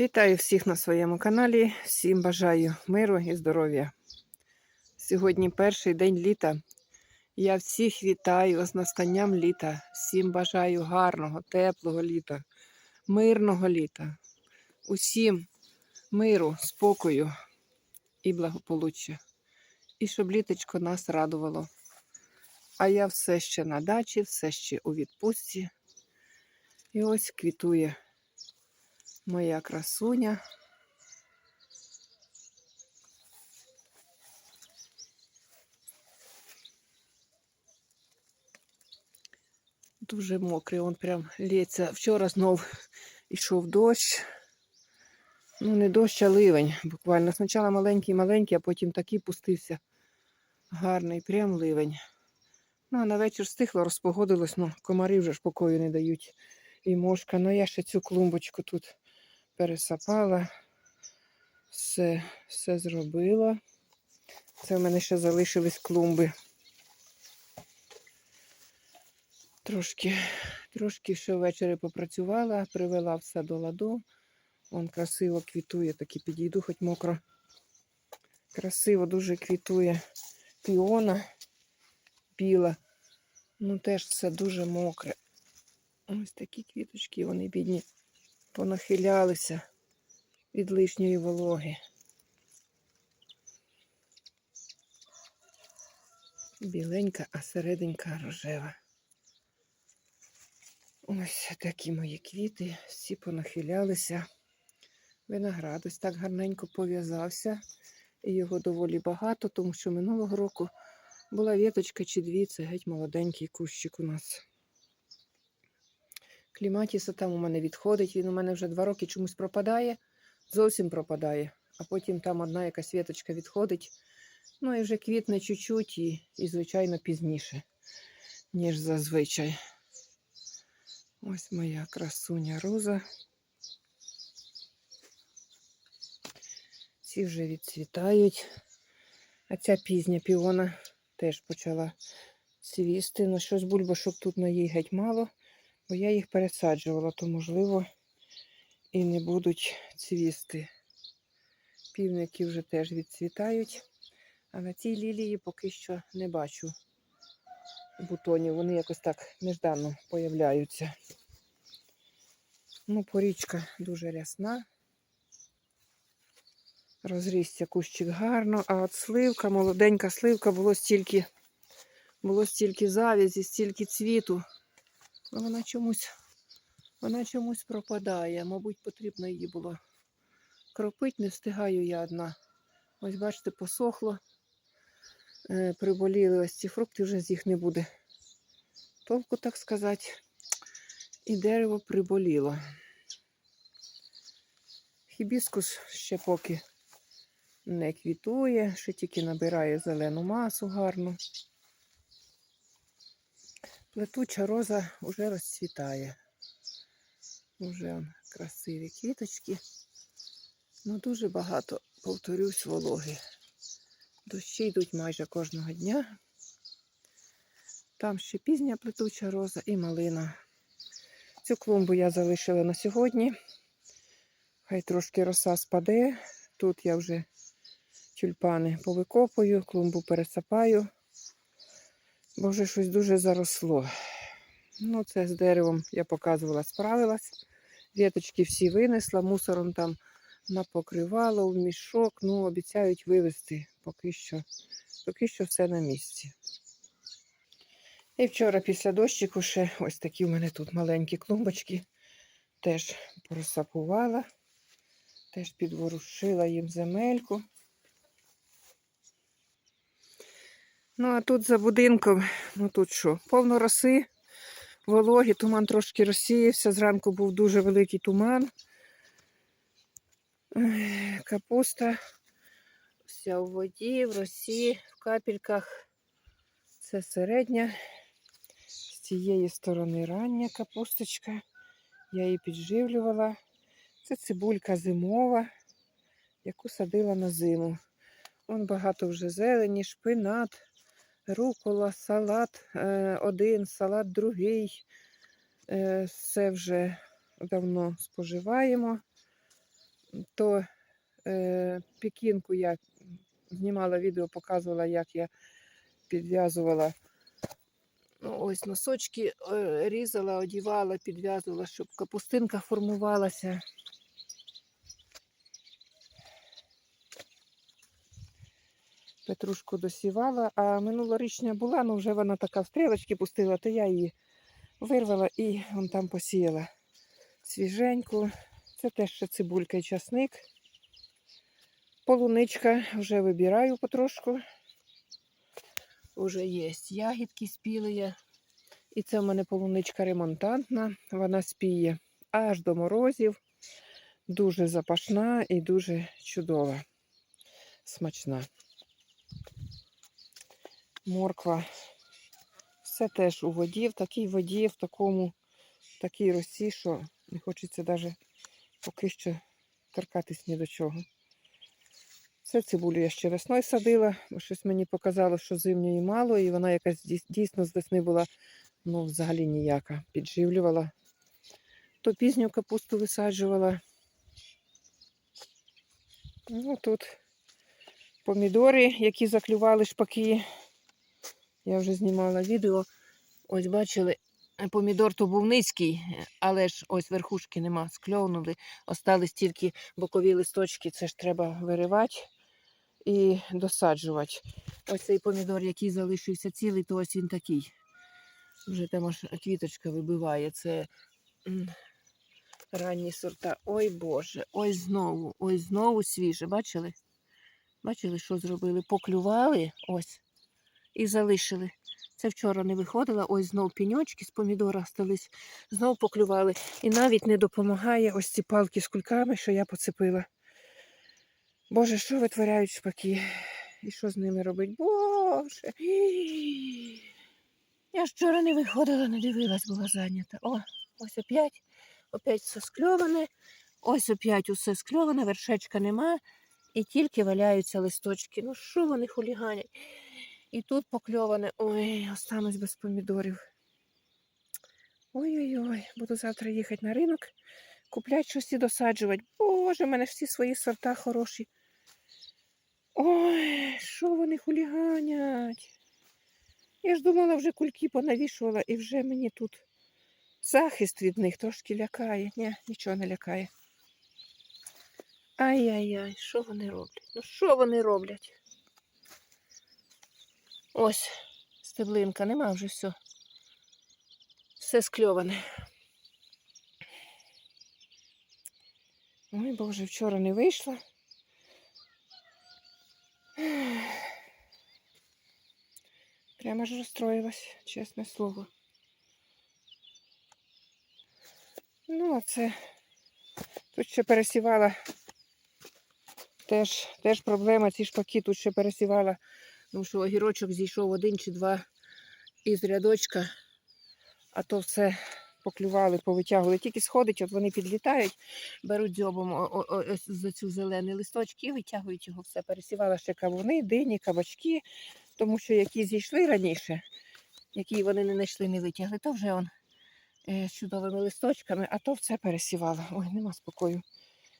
Вітаю всіх на своєму каналі. Всім бажаю миру і здоров'я. Сьогодні перший день літа. Я всіх вітаю з настанням літа. Всім бажаю гарного, теплого літа, мирного літа. Усім миру, спокою і благополуччя. І щоб літочко нас радувало. А я все ще на дачі, все ще у відпустці. І ось квітує моя красуня. Дуже мокрий, он прям лється. Вчора знов йшов дощ. Ну, не дощ, а ливень. Буквально. Спочатку маленький-маленький, а потім такий пустився. Гарний, прям ливень. Ну, а на вечір стихло, розпогодилось, ну, комари вже ж покою не дають. І мошка. Ну я ще цю клумбочку тут пересапала, все, все зробила. Це в мене ще залишились клумби. Трошки, трошки ще ввечері попрацювала, привела все до ладу. Вон красиво квітує, таки підійду, хоч мокро. Красиво дуже квітує піона біла. Ну теж все дуже мокре. Ось такі квіточки, вони бідні понахилялися від лишньої вологи. Біленька, а серединка рожева. Ось такі мої квіти, всі понахилялися. Виноград ось так гарненько пов'язався. І його доволі багато, тому що минулого року була віточка чи дві, це геть молоденький кущик у нас. Кліматіса там у мене відходить, він у мене вже два роки чомусь пропадає, зовсім пропадає. А потім там одна якась віточка відходить. Ну і вже квітне чуть-чуть і, і, звичайно, пізніше, ніж зазвичай. Ось моя красуня роза. Ці вже відцвітають. А ця пізня піона теж почала цвісти. Ну, щось бульбашок тут на їй геть мало, бо я їх пересаджувала, то, можливо, і не будуть цвісти. Півники вже теж відцвітають. А на цій лілії поки що не бачу бутонів. Вони якось так нежданно появляються. Ну, порічка дуже рясна. Розрісся кущик гарно, а от сливка, молоденька сливка, було стільки, було стільки завязі, стільки цвіту. Вона чомусь, вона чомусь пропадає. Мабуть, потрібно її було кропити, не встигаю я одна. Ось, бачите, посохло. Е, приболіли ось ці фрукти, вже з їх не буде. Толку, так сказати, і дерево приболіло. Хібіскус ще поки не квітує, ще тільки набирає зелену масу гарну. Плетуча роза вже розцвітає. Уже красиві квіточки. Ну дуже багато, повторюсь, вологи. Дощі йдуть майже кожного дня. Там ще пізня плетуча роза і малина. Цю клумбу я залишила на сьогодні. Хай трошки роса спаде. Тут я вже тюльпани повикопую, клумбу пересапаю, бо вже щось дуже заросло. Ну, це з деревом я показувала, справилась. Віточки всі винесла, мусором там напокривала в мішок. Ну, обіцяють вивезти поки що, поки що все на місці. І вчора після дощику ще ось такі в мене тут маленькі клумбочки. Теж просапувала, теж підворушила їм земельку. Ну, а тут за будинком, ну тут що, повно роси, вологі, туман трошки розсіявся. Зранку був дуже великий туман. Капуста вся у воді, в росі, в капельках. Це середня. З цієї сторони рання капусточка. Я її підживлювала. Це цибулька зимова, яку садила на зиму. Вон багато вже зелені, шпинат рукола, салат е, один, салат другий. Е, Все вже давно споживаємо. то е, пекінку я знімала відео, показувала, як я підв'язувала ну, ось носочки, різала, одівала, підв'язувала, щоб капустинка формувалася. Петрушку досівала, а минулорічня була, ну вже вона така в стрілочки пустила, то я її вирвала і вон там посіяла свіженьку. Це теж ще цибулька і часник. Полуничка вже вибираю потрошку. Уже є ягідки спілі. І це в мене полуничка ремонтантна. Вона спіє аж до морозів. Дуже запашна і дуже чудова, смачна. Морква. Все теж у воді, в такій воді, в такому, в такій росі, що не хочеться навіть поки що торкатись ні до чого. Це цибулю я ще весною садила, бо щось мені показало, що зимньої мало, і вона якась дійсно з весни була ну, взагалі ніяка. Підживлювала. То пізню капусту висаджувала. Ну, тут помідори, які заклювали шпаки. Я вже знімала відео. Ось бачили, е, помідор то був низький, е, але ж ось верхушки нема, скльовнули. Остались тільки бокові листочки, це ж треба виривати і досаджувати. Ось цей помідор, який залишився цілий, то ось він такий. Вже там аж квіточка вибиває. Це ранні сорта. Ой Боже, ось знову, ось знову свіже. Бачили? Бачили, що зробили? Поклювали ось і залишили. Це вчора не виходила, ось знов піньочки з помідора стались, знов поклювали. І навіть не допомагає ось ці палки з кульками, що я поцепила. Боже, що витворяють шпаки? І що з ними робить? Боже. Я ж вчора не виходила, не дивилась, була зайнята. О, ось опять, опять все скльоване. Ось опять усе скльоване, вершечка нема. І тільки валяються листочки. Ну що вони хуліганять? І тут покльоване. Ой, останусь без помідорів. Ой-ой-ой, буду завтра їхати на ринок, купляти щось і досаджувати. Боже, в мене ж всі свої сорта хороші. Ой, що вони хуліганять? Я ж думала, вже кульки понавішувала, і вже мені тут захист від них трошки лякає. Ні, нічого не лякає. Ай-яй-яй, що вони роблять? Ну що вони роблять? Ось стеблинка, нема вже все. Все скльоване. Ой, Боже, вчора не вийшла. Прямо ж розстроїлась, чесне слово. Ну, а це тут ще пересівала. Теж, теж проблема, ці шпаки тут ще пересівала. Тому що огірочок зійшов один чи два із рядочка, а то все поклювали, повитягували. Тільки сходить, от вони підлітають, беруть дзьобом за цю зелені листочки і витягують його все. Пересівала ще кавуни, дині, кабачки, тому що які зійшли раніше, які вони не знайшли, не витягли, то вже он е, з чудовими листочками, а то все пересівала. Ой, нема спокою.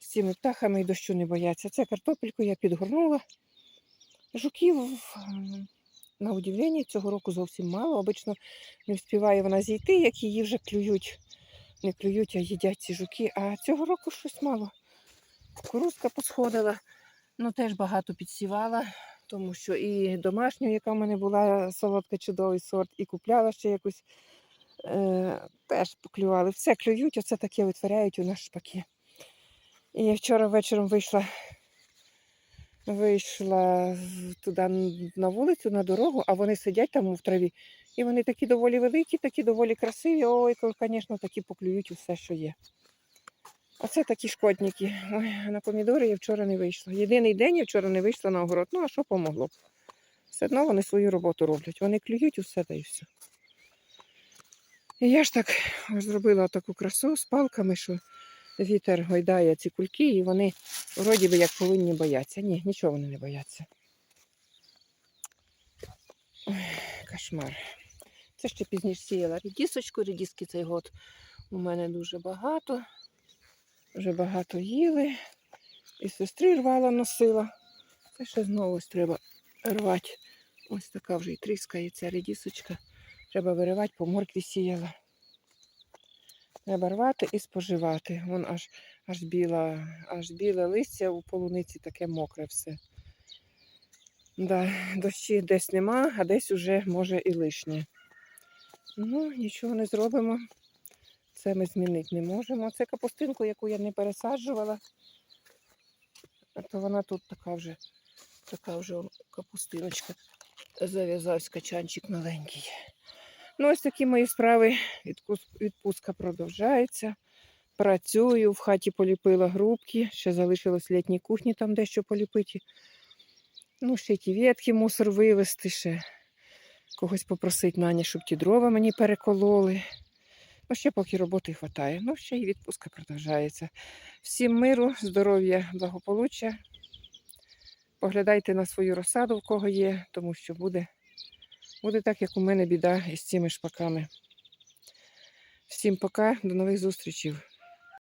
З цими птахами і дощу не бояться. Це картопельку я підгорнула. Жуків на удивлення цього року зовсім мало. Обично не встигає вона зійти, як її вже клюють. Не клюють, а їдять ці жуки. А цього року щось мало. Кукурузка посходила, ну теж багато підсівала, тому що і домашню, яка в мене була солодка, чудовий сорт, і купляла ще якусь, е, теж поклювали. Все клюють, оце таке витворяють у нас шпаки. І вчора вечором вийшла вийшла туди на вулицю, на дорогу, а вони сидять там в траві. І вони такі доволі великі, такі доволі красиві. Ой, звісно, такі поклюють усе, що є. Оце такі шкодники. Ой, на помідори я вчора не вийшла. Єдиний день я вчора не вийшла на огород. Ну, а що помогло? б? Все одно вони свою роботу роблять. Вони клюють усе та й все. І я ж так зробила таку красу з палками, що вітер гойдає ці кульки, і вони вроді би як повинні боятися. Ні, нічого вони не бояться. Ой, кошмар. Це ще пізніше сіяла рідісочку. Рідіски цей год у мене дуже багато. Вже багато їли. І сестрі рвала, носила. Це ще знову треба рвати. Ось така вже і тріскається редісочка. Треба виривати, по моркві сіяла. Треба рвати і споживати. Вон аж, аж, біла, аж біле листя у полуниці таке мокре все. Да, дощі десь нема, а десь уже може і лишнє. Ну, нічого не зробимо. Це ми змінити не можемо. Це капустинку, яку я не пересаджувала. А то вона тут така вже, така вже капустиночка. Зав'язався качанчик маленький. Ну, ось такі мої справи. Відпустка продовжається. Працюю, в хаті поліпила грубки, ще залишилось в літній кухні там дещо поліпити. Ну, ще ті ветки мусор вивезти, ще когось попросити Нані, щоб ті дрова мені перекололи. Ну, ще поки роботи вистачає. Ну, ще й відпустка продовжається. Всім миру, здоров'я, благополуччя. Поглядайте на свою розсаду, в кого є, тому що буде, буде так, як у мене біда із цими шпаками. Всім пока, до нових зустрічей.